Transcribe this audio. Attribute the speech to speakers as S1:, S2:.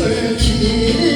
S1: Türk'üm